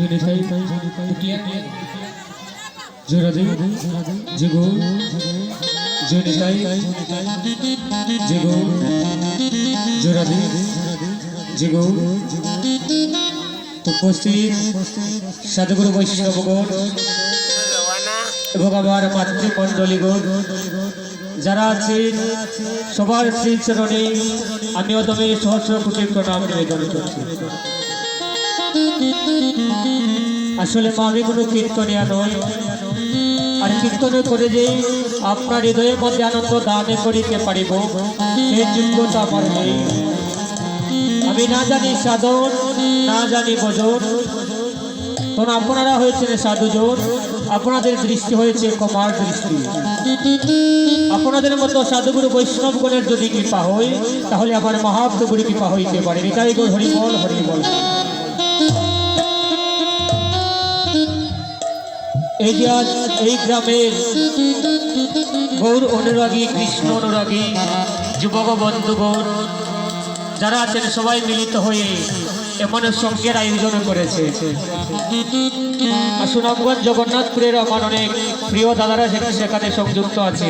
জনিতাই পুটিয়া জোরাদি জগো জনিতাই জগো জোরাদি জগো উপস্থিত সাধুগুরু বৈষ্ণবগণ এবং আমার মাতৃমণ্ডলীগণ যারা আছেন সবার শ্রী চরণে আমি অদমে সহস্র কোটি প্রণাম নিবেদন করছি আসলে মা আমি কোনো কীর্তনিয়া নয় আর কীর্তন করে যে আপনার হৃদয়ের মধ্যে আনন্দ দানে করিতে পারিব, সেই যোগ্যতা আমার নেই। আমি না জানি সাধন, না জানি ভজন। তখন আপনারা হয়েছেন সাধুজন আপনাদের দৃষ্টি হয়েছে কমার দৃষ্টি। আপনাদের মতো সাধুগুরু বৈষ্ণবগণের যদি কৃপা হয়, তাহলে আমার মহাপ্রভুর কৃপা হইতে পারে। এটাই গো হরিবল হরিবল। এই যে আজ এই গ্রামের গৌর অনুরাগী, কৃষ্ণ অনুরাগী, যুবক বন্ধুগণ যারা আছেন সবাই মিলিত হয়ে এমন সঙ্গের আয়োজন করেছে। সুনামগঞ্জ জগন্নাথপুরের আমার অনেক প্রিয় দাদারা সেখানে সেখানে সংযুক্ত আছে।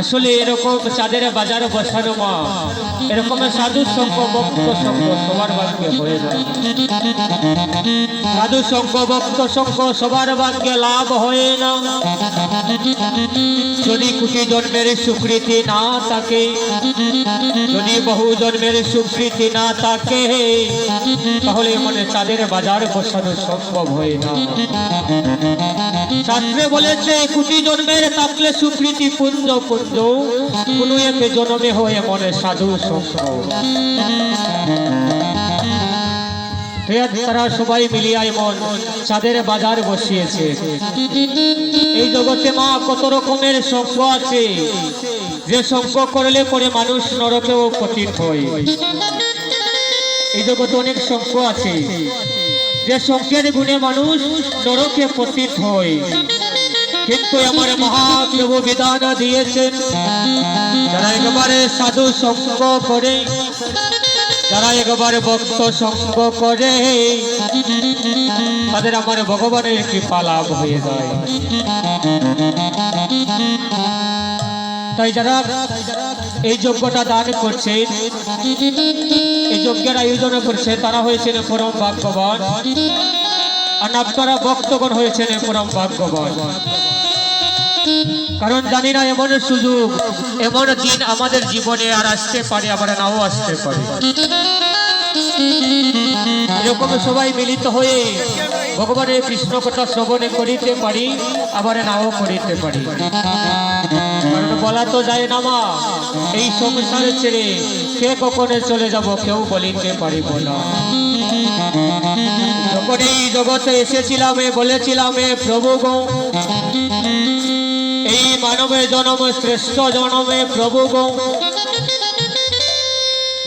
আসলে এরকম চাঁদের বাজার বসানো মা, এরকম সাধু সঙ্গ ভক্ত সঙ্গ সবার ভাগ্যে হয়ে যায়। সাধু সঙ্গ ভক্ত সঙ্গ সবার ভাগ্যে লাভ হয় না। যদি কোটি জন্মের স্বীকৃতি না থাকে, যদি বহু জন্মের স্বীকৃতি না থাকে, তাহলে মানে চাঁদের বাজার বসানো সম্ভব হয় না। শাস্ত্রে বলেছে, কুটি জন্মের থাকলে স্বীকৃতি পুঞ্জ পুঞ্জ, কোনো এক জন্মে হয়ে মনে সাধু সঙ্গ তারা সবাই মিলিয়ে মন চাঁদের বাজার বসিয়েছে। এই জগতে মা কত রকমের সঙ্গ আছে। যে সঙ্গ করলে পরে মানুষ নরকেও পতিত হয়। এই জগতে অনেক সঙ্গ আছে। যে সঙ্গের গুণে মানুষ নরকে পতিত হয়। কিন্তু আমার মহাপ্রভু বিধান দিয়েছেন, যারা একেবারে সাধু সঙ্গ করে যারা একবারে ভক্ত সঙ্গ করে, তাদের আমার ভগবানের কৃপা লাভ হয়ে যায়। তাই যারা এই যজ্ঞটা দান করছে, এই যজ্ঞের আয়োজন করছে, তারা হয়েছেন পরম ভাগ্যবান। আর আপনারা ভক্তগণ হয়েছেন পরম ভাগ্যবান। কারণ জানি না, এমন সুযোগ, এমন দিন আমাদের জীবনে আর আসতে পারে, আবার নাও আসতে পারে। এরকম সবাই মিলিত হয়ে ভগবানের কৃষ্ণ কথা শ্রবণে করিতে পারি, আবার নাও করিতে পারি। বলা তো যায় না মা, এই সংসার ছেড়ে কে কখনে চলে যাব কেউ বলিতে পারিব না। যখন এই জগতে এসেছিলাম বলেছিলাম প্রভু গো, এই মানবে জনম, শ্রেষ্ঠ জনমে প্রভু গো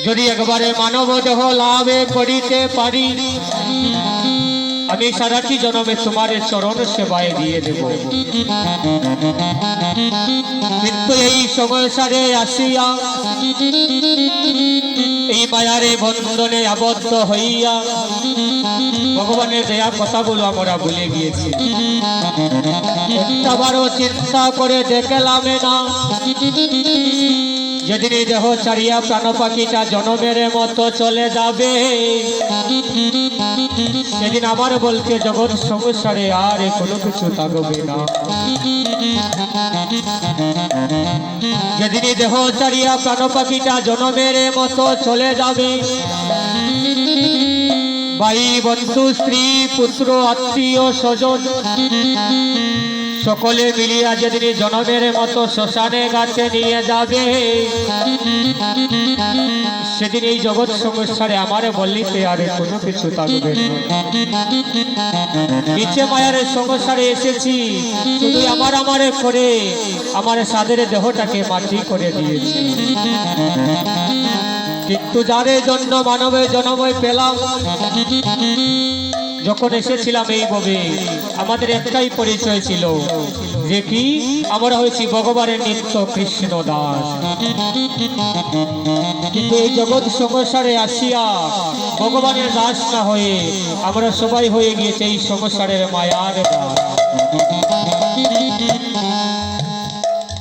যদি একবারে মানব দেহ লাভে করিতে পারি, আমি সারাটি জনমে তোমার চরণ সেবায় দিয়ে দেব। কিন্তু এই সংসারে আসিয়া, এই মায়ারে বন্ধনে আবদ্ধ হইয়া, ভগবানের দেয়া কথাগুলো আমরা ভুলে গিয়েছি। একটাবারও চিন্তা করে দেখলাম না। যেদিন দেহ ছাড়িয়া প্রাণ পাখিটা জনমের মতো চলে যাবে, সেদিন আমার বলতে জগৎ সংসারে আর কোনো কিছু থাকবে না। যেদিন দেহ ছাড়িয়া প্রাণ পাখিটা জনমের মতো চলে যাবে, ভাই, বন্ধু, স্ত্রী, পুত্র, আত্মীয়, স্বজন সকলে মিলিয়া যেদিন জনমের মতো শ্মশানে গাছে নিয়ে যাবে। সেদিন এই জগৎ সংসারে আমার বললিতে আর কোনো কিছু থাকবে নিচে মায়ার সংসারে এসেছি, শুধু আমার আমারে করে আমার সাদের দেহটাকে মাটি করে দিয়েছি। কিন্তু যারে জন্য মানবে জনময় পেলাম যখন এসেছিলাম এই ববে আমাদের একটাই পরিচয় ছিল যে কি? আমরা হয়েছি ভগবানের নিত্য কৃষ্ণ দাস। কিন্তু এই জগৎ সংসারে আসিয়া ভগবানের দাস না হয়ে আমরা সবাই হয়ে গিয়েছে এই সংসারের মায়ার দাস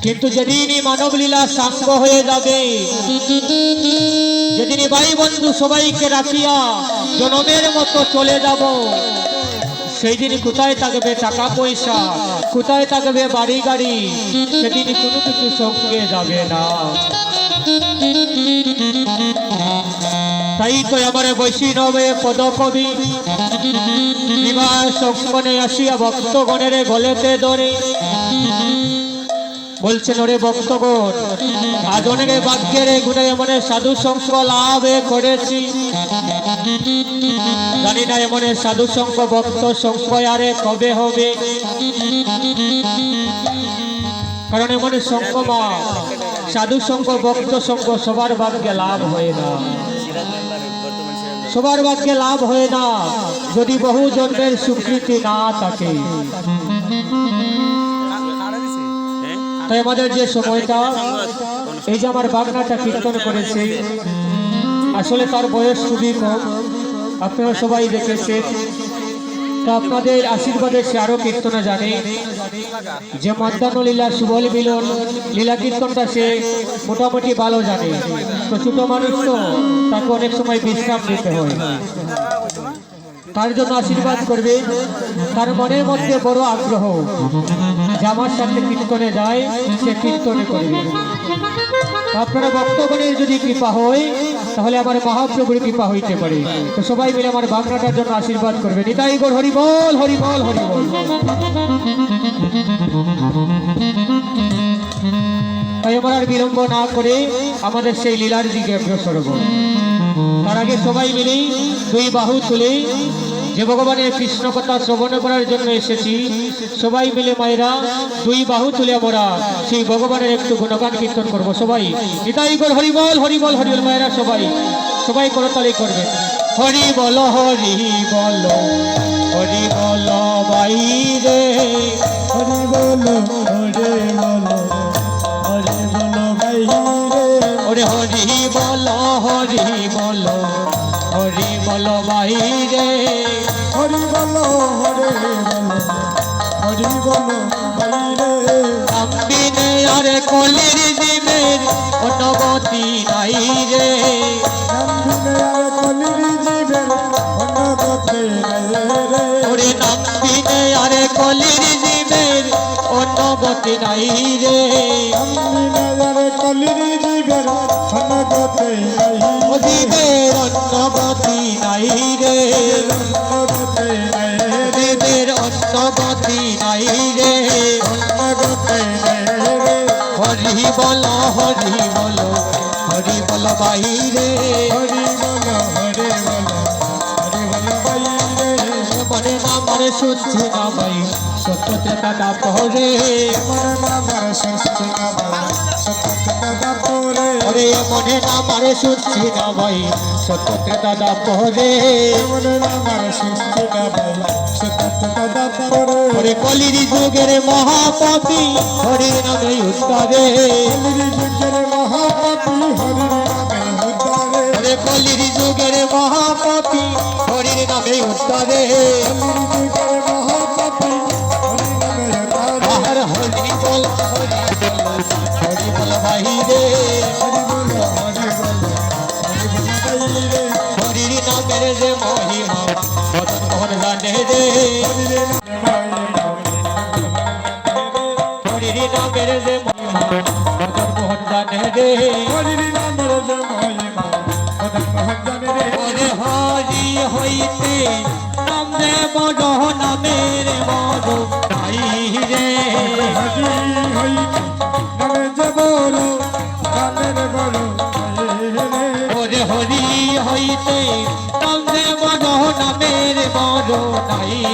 কিন্তু যেদিনই মানব লীলা সাঙ্গ হয়ে যাবে, যেদিনই ভাই বন্ধু সবাইকে রাখিয়া জনমের মতো চলে যাব সেই দিন কোথায় থাকবে টাকা পয়সা, কোথায় থাকবে বাড়ি গাড়ি, সেদিন কোনো কিছু সঙ্গে যাবে না। তাই তো আমার বৈষ্ণবে পদকবি সংস্কনে আসিয়া ভক্তগণের গলেতে ধরে বলছেন ওরে ভক্তগণ আজ অনেক বাক্যের গুণে এমনে সাধু সঙ্গ লাভ করেছি। জানি না এমনে সাধু সঙ্গ ভক্ত সঙ্গ আরে কবে হবে। কারণ এমন মা সাধু সঙ্গ ভক্ত সঙ্গ সবার ভাগ্যে লাভ হয় না। সবার ভাগ্যে লাভ হয় না, যদি বহু জন্মের স্বীকৃতি না থাকে। তাই আমাদের যে সময়টা, এই যে আমার বাগনাটা কীর্তন করেছে, আসলে তার বয়স খুবই কম। আপনারা সবাই দেখেছেন। তা আপনাদের আশীর্বাদে সে আরও কীর্তনে জানে। যে মন্দান লীলা, সুবল মিলন, লীলা কীর্তনটা সে মোটামুটি ভালো জানে। তো ছোট মানুষ তো, তাকে অনেক সময় বিশ্রাম দিতে হয়। তার জন্য আশীর্বাদ করবে। তার মনের মধ্যে বড় আগ্রহ। যে আমার সাথে কীর্তনে যায়, সে কীর্তনে করবে। আপনারা ভক্তগণের যদি কৃপা হয়, তাহলে আমার মহাপ্রভুর কৃপা হইতে পারে। তো সবাই মিলে আমার বাংলাটার জন্য আশীর্বাদ করবে। নিতাই গোর, হরি বল হরি বল হরি বল। তাই আমার আর বিলম্ব না করে আমাদের সেই লীলার দিকে অগ্রসর হব। তার আগে সবাই মিলেই দুই বাহু তুলে যে ভগবানের কৃষ্ণ কথা শ্রবণ করার জন্য এসেছি, সবাই মিলে মায়েরা দুই বাহু তুলে আমরা সেই ভগবানের একটু গুণগান কীর্তন করব সবাই। নিতাই কর হরি বল হরি বল হরি বল, মায়েরা সবাই সবাই করতালি করবে। হরি বল হরি বল হরি বল বাইরে বল বাইরে হরি বলো হরে বলো হরি বলো ভাই রে। আম্বিনে আরে কলির জীবের অনুগতি নাই রে। নামদিনে আর কলির জীবের অন্নগতে রে। ওরে নাম্বিনে আরে কলির জীবের অনুগতি নাই রে। আর কলির জীবের অন্নগতে ও জীবের অনুগতি নাই রে। অন্নগতে রে জীবের অনুগতি নাই রে। হরি বল হরি বল হরি বল বাইরে। হরি বলো হরে বলো হরে বলো ভাই রে মনে নামার শুদ্ধি নামাই সত্য ত্রেতা পরে মনে নামার সত্যতা ওরে মনে নামার শুদ্ধি নামাই সত্য ত্রেতা পরে মনে নামার ষষ্ঠী নামার সত্যতা দাপরে ওরে কলির যুগের মহাপতি হরির নামে উত্তরে হরি যুগের মহাপাপি হরি নামে উদ্ধারে ওরে কলির যুগের মহাপতি হরির নামে উত্তরে নামের যে মহিমা মদন মোহন জানে হরি হইতে নাম বড় নামে বড় হইতে